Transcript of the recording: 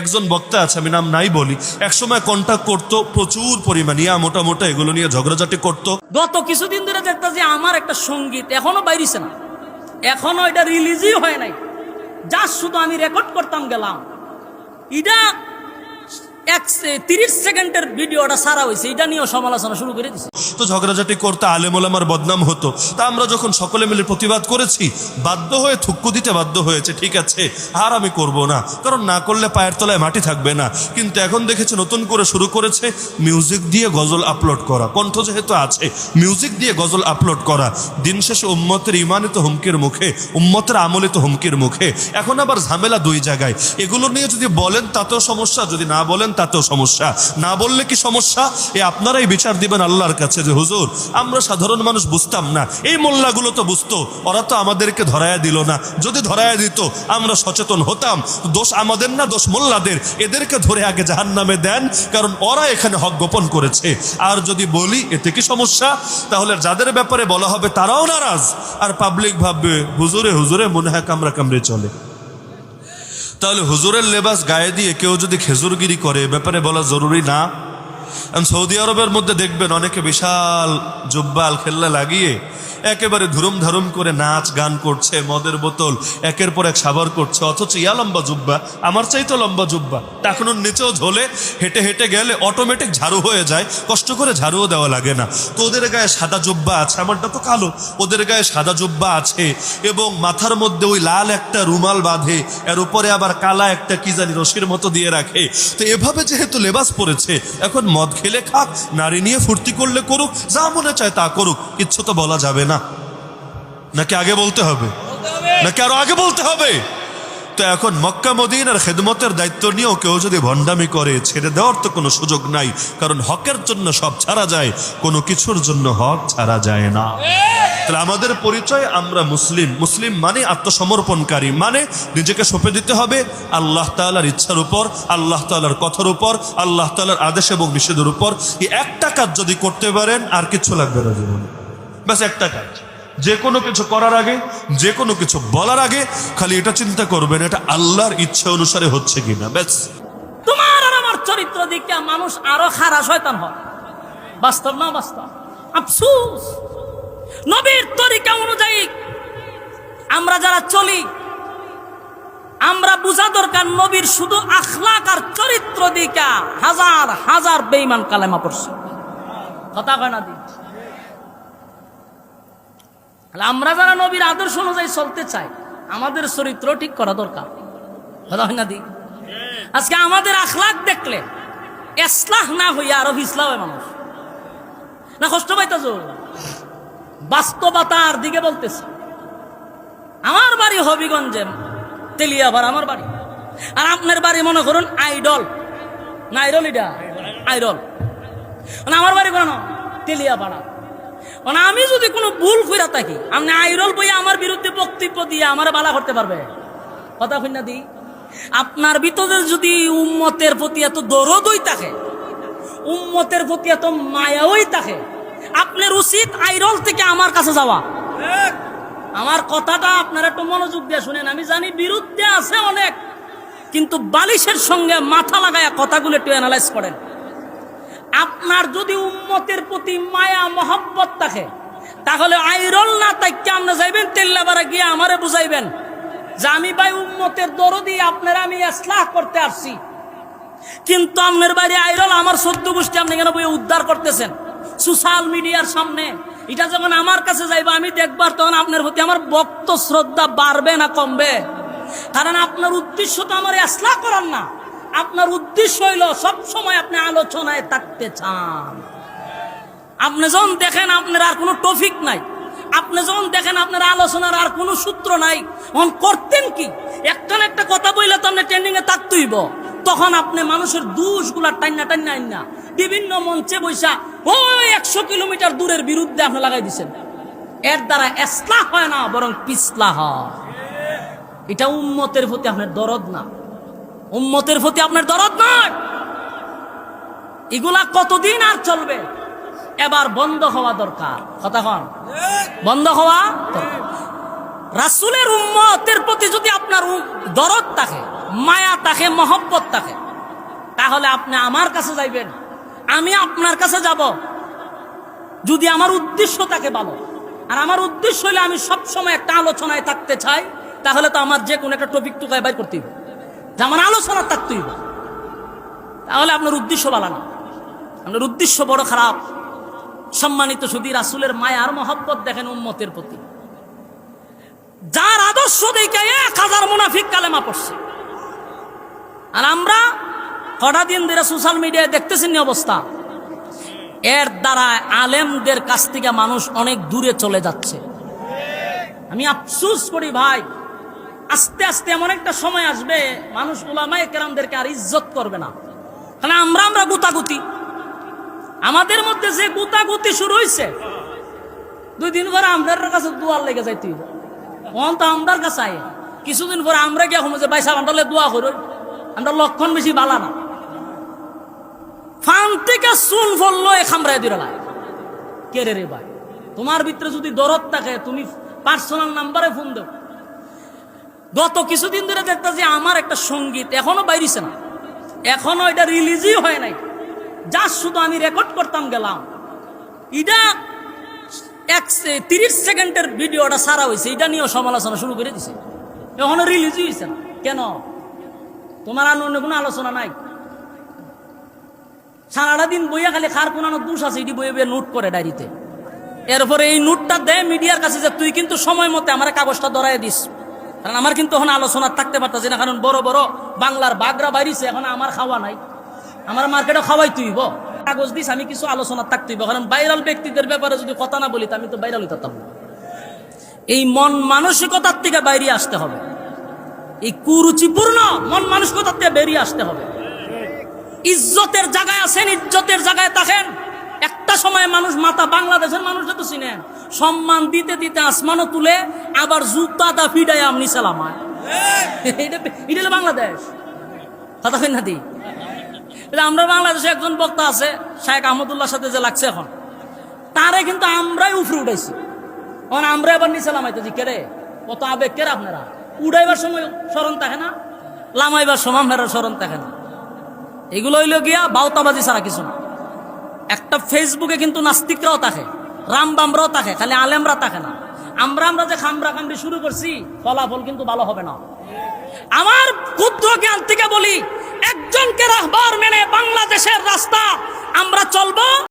একজন বক্তা আছে, আমি নাম নাই বলি এক সময় কন্ট্যাক্ট করতো, প্রচুর পরিমাণ, ইয়া মোটা মোটা এগুলো নিয়ে ঝগড়াঝাটি করতো। গত কিছুদিন ধরে দেখতেছি আমার একটা সংগীত এখনও বাইরিছে না। এখনও এটা রিলিজই হয় নাই। যা শুধু আমি রেকর্ড করতাম গেলাম। এটা তিরিশ সেকেন্ডের ভিডিওটা সারা হয়েছে, এটা নিয়েও সমালোচনা শুরু করে দিছে। তো ঝগড়াঝাটি করতে আলেমোলামার বদনাম হতো। তা আমরা যখন সকলে মিলে প্রতিবাদ করেছি, বাধ্য হয়ে থুক্কু দিতে বাধ্য হয়েছে, ঠিক আছে, আর আমি করব না, কারণ না করলে পায়ের তলায় মাটি থাকবে না। কিন্তু এখন দেখেছি নতুন করে শুরু করেছে মিউজিক দিয়ে গজল আপলোড করা। কণ্ঠ যেহেতু আছে মিউজিক দিয়ে গজল আপলোড করা। দিন শেষে উম্মতের ইমানিত হুমকির মুখে, উম্মতের আমলিত হুমকির মুখে। এখন আবার ঝামেলা দুই জায়গায়। এগুলো নিয়ে যদি বলেন, তাতেও সমস্যা, যদি না বলেন, তাতেও সমস্যা না বললে কি সমস্যা? এ আপনারাই বিচার দিবেন আল্লাহর কাছে যে, হুজুর, আমরা সাধারণ মানুষ বুঝতাম না। এই মোল্লাগুলো তো বুঝতো, ওরা তো আমাদেরকে ধরায়া দিল না। যদি ধরায়া দিত, আমরা সচেতন হতাম। দোষ আমাদের না, দোষ মোল্লাদের। এদেরকে ধরে আগে জাহান নামে দেন, কারণ ওরা এখানে হক গোপন করেছে। আর যদি বলি, এতে কি সমস্যা? তাহলে যাদের ব্যাপারে বলা হবে তারাও নারাজ। আর পাবলিক ভাববে, হুজুরে হুজুরে, মনে হয় কামড়া কামড়ে চলে। তাহলে হুজুরের লেবাস গায়ে দিয়ে কেউ যদি খেজুরগিরি করে ব্যাপারে বলা জরুরি না? সৌদি আরবের মধ্যে দেখবেন অনেকে বিশাল জুব্বাল খেল্লা লাগিয়ে একেবারে ধুরুম ধারুম করে নাচ, গান করছে, মদের বোতল, একের পর এক সাবার করছে, অথচ ইয়া লম্বা জুব্বা, আমার চাইতো লম্বা জুব্বা। টাকুনোর নিচেও ঝোলে, হেঁটে হেঁটে গেলে অটোমেটিক ঝাড়ু হয়ে যায়, কষ্ট করে ঝাড়ুও দেওয়া লাগে না। তো ওদের গায়ে সাদা জুব্বা আছে, আমারটা তো কালো, ওদের গায়ে সাদা জুব্বা আছে, এবং মাথার মধ্যে ওই লাল একটা রুমাল বাঁধে, এর উপরে আবার কালা একটা কি জানি রশির মতো দিয়ে রাখে। তো এভাবে যেহেতু লেবাস পড়েছে এখন মদ খেলে খাক। নারী নিয়ে ফুর্তি করলে করুক যা মনে চায় তা করুক কিচ্ছু তো বলা যাবে না। নাকি আগে বলতে হবে? নাকি আরও আগে বলতে হবে? তো এখন মক্কা, মদিনার খেদমতের দায়িত্ব নিয়েও কেউ যদি ভণ্ডামি করে, ছেড়ে দেওয়ার তো কোনো সুযোগ নাই। কারণ হকের জন্য সব ছাড়া যায়, কোনো কিছুর জন্য হক ছাড়া যায় না। তাহলে আমাদের পরিচয় আমরা মুসলিম। মুসলিম মানে আত্মসমর্পণকারী মানে নিজেকে সঁপে দিতে হবে আল্লাহ তাআলার ইচ্ছার উপর, আল্লাহ তাআলার কথার উপর, আল্লাহ তাআলার আদেশ এবং নিষেধের উপর। এই একটা কাজ যদি করতে পারেন, আর কিচ্ছু লাগবে না জীবনে। ব্যাস একটা কাজ। যে কোনো কিছু করার আগে, যে কোনো কিছু বলার আগে খালি এটা চিন্তা করবেন, এটা আল্লাহর ইচ্ছা অনুসারে হচ্ছে কিনা, ব্যাস। তোমার আর আমার চরিত্র দিকে মানুষ আরও খারা শয়তান হয়। বাস্তব না বাস্তব? আফসুস। নবীর তরিকা অনুযায়ী আমরা যারা চলি, আমরা বুঝা দরকার নবীর শুধু আখলাক আর চরিত্র দিকা হাজার হাজার বেইমান কালেমা পড়ছে। কথা কয় না দিন? তাহলে আমরা যারা নবীর আদর্শ অনুযায়ী চলতে চাই, আমাদের চরিত্র ঠিক করা দরকার। দি? আজকে আমাদের আখলাক দেখলে এসলাহ না হইয়া আরও ইসলাম মানুষ। না কষ্ট পাইতেছ? বাস্তবতার দিকে বলতেছে। আমার বাড়ি হবিগঞ্জে তেলিয়াবার আমার বাড়ি। আর আপনার বাড়ি মনে করুন আইডল। না আইডল এটা? আইডল। আমার বাড়ি কোনো তেলিয়াপাড়া। মানে আমি যদি কোনো ভুল ফিরা থাকি আপনি আইরল বইয়া আমার বিরুদ্ধে বক্তব্য দিয়ে আমার বালা করতে পারবে? কথা কই না দি। আপনার ভিতরে যদি উম্মতের প্রতি এত দরদই থাকে, উম্মতের প্রতি এত মায়াওই থাকে, আপনার উচিত আইরল থেকে আমার কাছে যাওয়া। আমার কথাটা আপনারা একটু মনোযোগ দিয়ে শুনেন, আমি জানি বিরুদ্ধে আছে অনেক, কিন্তু বালিশের সঙ্গে মাথা লাগায়া কথাগুলো একটু অ্যানালাইজ করেন। আপনার যদি উম্মতের প্রতি মায়া, মহব্বত থাকে, তাহলে আইরল না তাই কেমন যাইবেন, তেল্লাবারা গিয়ে আমারে বুঝাইবেন যে আমি ভাই উম্মতের দরদি, আপনারা আমি ইসলাহ করতে আসছি। কিন্তু আপনার বাড়ি আইরল, আমার সদ্য গোষ্ঠী আপনি কেন বই উদ্ধার করতেছেন? সোশ্যাল মিডিয়ার সামনে, এটা যখন আমার কাছে যাইবে, আমি দেখবার তখন আপনার প্রতি আমার ভক্ত শ্রদ্ধা বাড়বে না, কমবে। কারণ আপনার উদ্দেশ্য তো আমার ইসলাহ করার না। আপনার উদ্দেশ্য হইল সব সময় আপনি আলোচনায় থাকতে চান। আপনি যখন দেখেন আপনার আর কোনো টপিক নাই, আপনি যখন দেখেন আপনার আলোচনার আর কোনো সূত্র নাই, তখন করতেন কি? একটা না একটা কথা বললে তো আপনি ট্রেন্ডিং এ থাকতেইব তখন আপনি মানুষের দুষগুলা টান্না টান্না আইনা, বিভিন্ন মঞ্চে বৈশা ওই একশো কিলোমিটার দূরের বিরুদ্ধে আপনি লাগাই দিচ্ছেন এর দ্বারা এসলা হয় না, বরং পিছলা হয়। এটা উম্মতের প্রতি আপনার দরদ না। উম্মতের প্রতি আপনার দরদ নয় এগুলা কতদিন আর চলবে? এবার বন্ধ হওয়া দরকার। কথা কন। বন্ধ হওয়া রাসুলের উম্মতের প্রতি যদি আপনার দরদ থাকে, মায়া তাকে মহব্বত তাকে তাহলে আপনি আমার কাছে যাইবেন। আমি আপনার কাছে যাব। যদি আমার উদ্দেশ্য তাকে ভালো। আর আমার উদ্দেশ্য হলে আমি সবসময় একটা আলোচনায় থাকতে চাই, তাহলে তো আমার যে কোনো একটা টপিক টুকায় বাইর করতে হবে। যে আমার আলোচনা থাকতেই হবে। তাহলে আপনার উদ্দেশ্য ভালো না। আপনার উদ্দেশ্য বড় খারাপ। সম্মানিত শুধু রাসুলের মায়ার মহব্বত দেখেন উম্মতের প্রতি। যার আদর্শ দেখে এক হাজার মুনাফিক কালেমা পড়ছে। আর আমরা কটা দিন ধরে সোশ্যাল মিডিয়ায় দেখতেছেন অবস্থা। এর দ্বারা আলেমদের কাছ থেকে মানুষ অনেক দূরে চলে যাচ্ছে। আমি আফসুস করি ভাই। আস্তে আস্তে এমন একটা সময় আসবে, মানুষ ওলামায় কেরামদেরকে আর ইজ্জত করবে না। কারণ আমরা আমরা গুতাগুতি। আমাদের মধ্যে যে গুতাগুতি শুরু হয়েছে দুই দিন পরে আমাদের কাছে দুয়ার লেগে যাইতে হইব। অন তো আমরার কাছে আয়। কিছুদিন পরে আমরা হমে যে বাইসা আন্ডালে দোয়া করো। আমরা লক্ষণ বেশি বালা না। ফান থেকে চুল ফললো, এ খামড়ায় দিলা কে রে রে ভাই? তোমার ভিতরে যদি দরদ থাকে, তুমি পার্সোনাল নাম্বারে ফোন দাও। গত কিছুদিন ধরে দেখতে যে আমার একটা সংগীত এখনও বাইরিছে না। এখনও এটা রিলিজই হয় নাই। যা শুধু আমি রেকর্ড করতাম গেলাম। এটা এক তিরিশ সেকেন্ডের ভিডিওটা সারা হয়েছে এটা নিয়েও সমালোচনা শুরু করে দিছে। এখনও রিলিজই হয়েছে না। কেন? তোমার আর অন্য কোনো আলোচনা নাই? সারাটা দিন বইয়া খালি খার কোনানো দোষ আছে এটি বইয়ে বইয়ে নোট করে ডায়েরিতে। এরপরে এই নোটটা দেয় মিডিয়ার কাছে যে, তুই কিন্তু সময় মতে আমার কাগজটা ধরাই দিস। কারণ আমার কিন্তু এখন আলোচনা থাকতে পারতেছে না, কারণ বড় বড় বাংলার বাগরা বাইরিছে, এখন আমার খাওয়া নাই। আমার মার্কেটে খাওয়াই তুইব কাগজ দিস আমি কিছু আলোচনা থাকতেইব কারণ ভাইরাল ব্যক্তিদের ব্যাপারে যদি কথা না বলি আমি তো ভাইরাল হইতাম না। এই মন মানসিকতার থেকে বাইরে আসতে হবে। এই কুরুচিপূর্ণ মন মানসিকতার থেকে বেরিয়ে আসতে হবে। ইজ্জতের জায়গায় আছেন, ইজ্জতের জায়গায় থাকেন। একটা সময় মানুষ মাথা বাংলাদেশের মানুষ তো চিনেন সম্মান দিতে দিতে আসমানও তুলে, আবার জুতা দা ফিডায় আপনি সালামায় এটা বাংলাদেশ। কথা কই না দি? আমরা বাংলাদেশে একজন বক্তা আছে শাহেখ আহমদুল্লাহর সাথে যে লাগছে এখন। তারে কিন্তু আমরাই উফরে উঠাইছি। এখন আমরা এবার নিচে লামাইতেছি কেরে? কত আবেগ, কেরে আপনারা? উড়াইবার সময় স্মরণ থাকে না, লামাইবার সময় আপনারা স্মরণ থাকে না। এগুলো হইল গিয়া বাউতাবাজি ছাড়া কিছু না। একটা ফেসবুকে কিন্তু নাস্তিকরাও থাকে রামবামরাও থাকে, খালি আলেমরা থাকে না। আমরা আমরা যে খামরা খামরি শুরু করছি, ফলাফল কিন্তু ভালো হবে না। আমার ক্ষুদ্র জ্ঞান থেকে বলি, একজনকে রাহবার মেনে বাংলাদেশের রাস্তা, আমরা চলবো